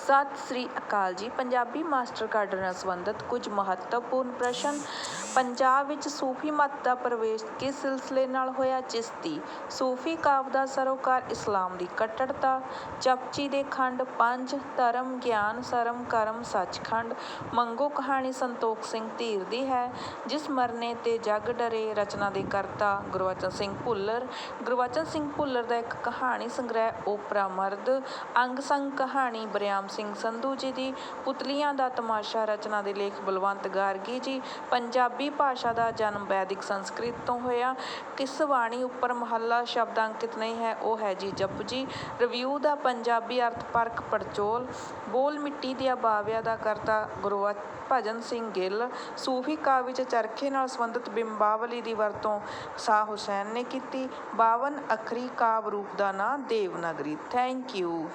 ਸਤਿ ਸ੍ਰੀ ਅਕਾਲ ਜੀ। Punjabi master card ਨਾਲ ਸੰਬੰਧਿਤ ਕੁਝ ਮਹੱਤਵਪੂਰਨ ਪ੍ਰਸ਼ਨ। ਪੰਜਾਬ ਵਿੱਚ ਸੂਫੀ ਮਤ ਦਾ ਪ੍ਰਵੇਸ਼ ਕਿਸ ਸਿਲਸਿਲੇ ਨਾਲ ਹੋਇਆ? ਚਿਸ਼ਤੀ, ਸੂਫੀ ਕਾਵਿ ਦਾ ਸਰੋਕਾਰ, ਇਸਲਾਮ ਦੀ ਕੱਟੜਤਾ, ਚਪਚੀ ਦੇ ਖੰਡ, ਪੰਜ, ਧਰਮ, ਗਿਆਨ, ਸਰਮ, ਕਰਮ, ਸੱਚਖੰਡ, ਮੰਗੋ ਕਹਾਣੀ ਸੰਤੋਖ ਸਿੰਘ ਧੀਰ ਦੀ ਹੈ, ਜਿਸ ਮਰਨੇ ਤੇ ਜੱਗ ਡਰੇ ਰਚਨਾ ਦੇ ਕਰਤਾ ਗੁਰਵਚਨ ਸਿੰਘ ਭੁੱਲਰ। ਗੁਰਵਚਨ ਸਿੰਘ ਭੁੱਲਰ ਦਾ ਇੱਕ ਕਹਾਣੀ ਸੰਗ੍ਰਹਿ, ਓਪਰਾ ਮਰਦ, ਅੰਗ ਸੰਗ ਕਹਾਣੀ, ਬਰਿਆਮ ਸਿੰਘ ਸੰਧੂ ਜੀ ਦੀ ਪੁਤਲੀਆਂ ਦਾ ਤਮਾਸ਼ਾ ਰਚਨਾ ਦੇ ਲੇਖ ਬਲਵੰਤ ਗਾਰਗੀ ਜੀ, ਪੰਜਾਬੀ ਭਾਸ਼ਾ ਦਾ ਜਨਮ ਵੈਦਿਕ ਸੰਸਕ੍ਰਿਤ ਤੋਂ ਹੋਇਆ। ਕਿਸ ਬਾਣੀ ਉੱਪਰ ਮਹੱਲਾ ਸ਼ਬਦ ਅੰਕਿਤ ਨਹੀਂ ਹੈ, ਉਹ ਹੈ ਜੀ ਜਪਜੀ ਰਿਵਿਊ ਦਾ ਪੰਜਾਬੀ ਅਰਥ ਪਰਖ ਪੜਚੋਲ। ਬੋਲ ਮਿੱਟੀ ਦੀਆਂ ਬਾਵਿਆਂ ਦਾ ਕਰਤਾ ਗੁਰੂ ਭਜਨ ਸਿੰਘ ਗਿੱਲ। ਸੂਫੀ ਕਾਵਿ ਵਿੱਚ ਚਰਖੇ ਨਾਲ ਸੰਬੰਧਿਤ ਬਿੰਬਾਵਲੀ ਦੀ ਵਰਤੋਂ ਸ਼ਾਹ ਹੁਸੈਨ ਨੇ ਕੀਤੀ। 52 ਅੱਖਰੀ ਕਾਵਿ ਰੂਪ ਦਾ ਨਾਂ ਦੇਵਨਾਗਰੀ ਥੈਂਕ ਯੂ